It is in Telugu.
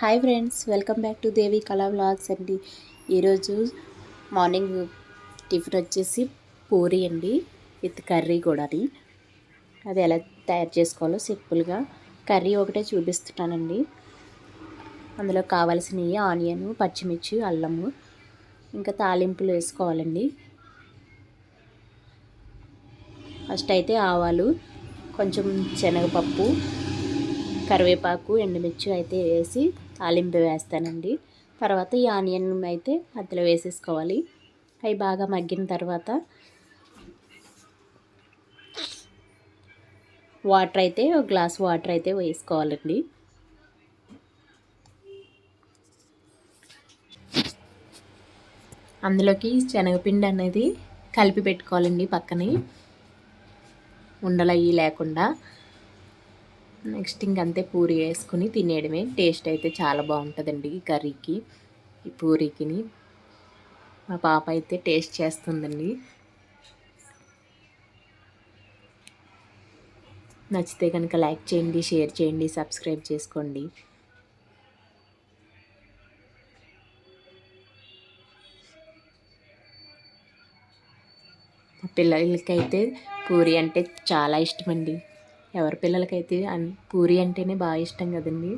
Hi friends welcome back to Devi Kala vlogs అండి. ఈరోజు మార్నింగ్ టిఫిన్ వచ్చేసి పూరి అండి విత్ కర్రీ కూడా అది. ఎలా తయారు చేసుకోవాలో సింపుల్గా కర్రీ ఒకటే చూపిస్తున్నానండి. అందులో కావాల్సినవి ఆనియన్ పచ్చిమిర్చి అల్లము ఇంకా తాలింపులు వేసుకోవాలండి. ఫస్ట్ అయితే ఆవాలు కొంచెం శనగపప్పు కరివేపాకు ఎండుమిర్చి అయితే వేసి తాలింపు వేస్తానండి. తర్వాత ఈ ఆనియన్ అయితే అందులో వేసేసుకోవాలి. అవి బాగా మగ్గిన తర్వాత వాటర్ అయితే ఒక గ్లాస్ వాటర్ అయితే వేసుకోవాలండి. అందులోకి శనగపిండి అనేది కలిపి పెట్టుకోవాలండి పక్కనే. ఉండలయ్యి లేకుండా. నెక్స్ట్ ఇంకంతే పూరి వేసుకుని తినేయడమే. టేస్ట్ అయితే చాలా బాగుంటుందండి ఈ కర్రీకి ఈ పూరీకిని. మా పాప అయితే టేస్ట్ చేస్తుందండి. నచ్చితే కనుక లైక్ చేయండి షేర్ చేయండి సబ్స్క్రైబ్ చేసుకోండి. పిల్లలకైతే పూరి అంటే చాలా ఇష్టమండి. ఎవరి పిల్లలకైతే పూరి అంటేనే బాగా ఇష్టం కదండి.